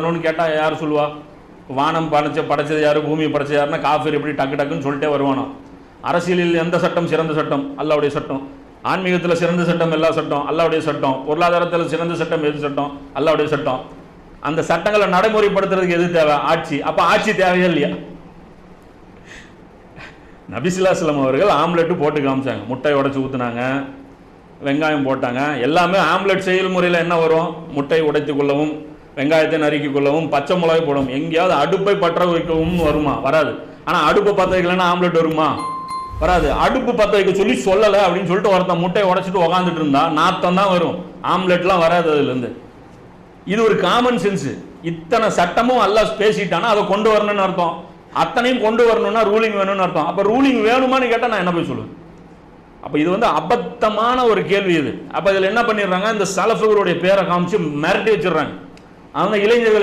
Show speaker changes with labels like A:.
A: பண்ணணும்னு கேட்டால் யார் சொல்லுவா? வானம் படைச்ச படைச்சது யார்? பூமி படைச்சது யாருன்னா காஃபீர் எப்படி டக்கு டக்குன்னு சொல்லிட்டே வருவானோ? அரசியலில் எந்த சட்டம் சிறந்த சட்டம்? அல்லாவுடைய சட்டம். ஆன்மீகத்தில் சிறந்த சட்டம் எல்லா சட்டம். அல்லாவுடைய சட்டம். பொருளாதாரத்தில் சிறந்த சட்டம் எது சட்டம்? அல்லாவுடைய சட்டம். அந்த சட்டங்களை நடைமுறைப்படுத்துறதுக்கு எது தேவை? ஆட்சி. அப்போ ஆட்சி தேவையா இல்லையா? நபிசிலாசலம் அவர்கள் ஆம்லெட்டு போட்டு காமிச்சாங்க. முட்டை உடைச்சு ஊத்துனாங்க. வெங்காயம் போட்டாங்க. எல்லாமே ஆம்லெட் செயல்முறையில் என்ன வரும்? முட்டை உடைத்து கொள்ளவும் வெங்காயத்தை நறுக்கி கொள்ளவும் பச்சை மிளகாய் போடவும். எங்கேயாவது அடுப்பை பற்ற வைக்கவும் வருமா? வராது. ஆனால் அடுப்பை பற்ற வைக்கலன்னா ஆம்லெட் வருமா? வராது. அடுப்பு பற்ற வைக்க சொல்லி சொல்லலை அப்படின்னு சொல்லிட்டு ஒருத்தன் முட்டையை உடைச்சிட்டு உக்காந்துட்டு இருந்தா நாத்தம் தான் வரும். ஆம்லெட்லாம் வராது அதுலேருந்து. இது ஒரு காமன் சென்ஸு இத்தனை சட்டமும் எல்லாம் பேசிட்டானா அதை கொண்டு வரணும்னு அர்த்தம். அத்தனையும் கொண்டு வரணும்னா ரூலிங் வேணும்னு அர்த்தம். அப்போ ரூலிங் வேணுமான்னு கேட்டால் நான் என்ன போய் சொல்லுவேன்? அப்போ இது வந்து அபத்தமான ஒரு கேள்வி இது. அப்போ இதில் என்ன பண்ணிடுறாங்க? இந்த சலஃபுகளுடைய பேரை காமிச்சு மிரட்டி வச்சிடுறாங்க. அவங்க இளைஞர்கள்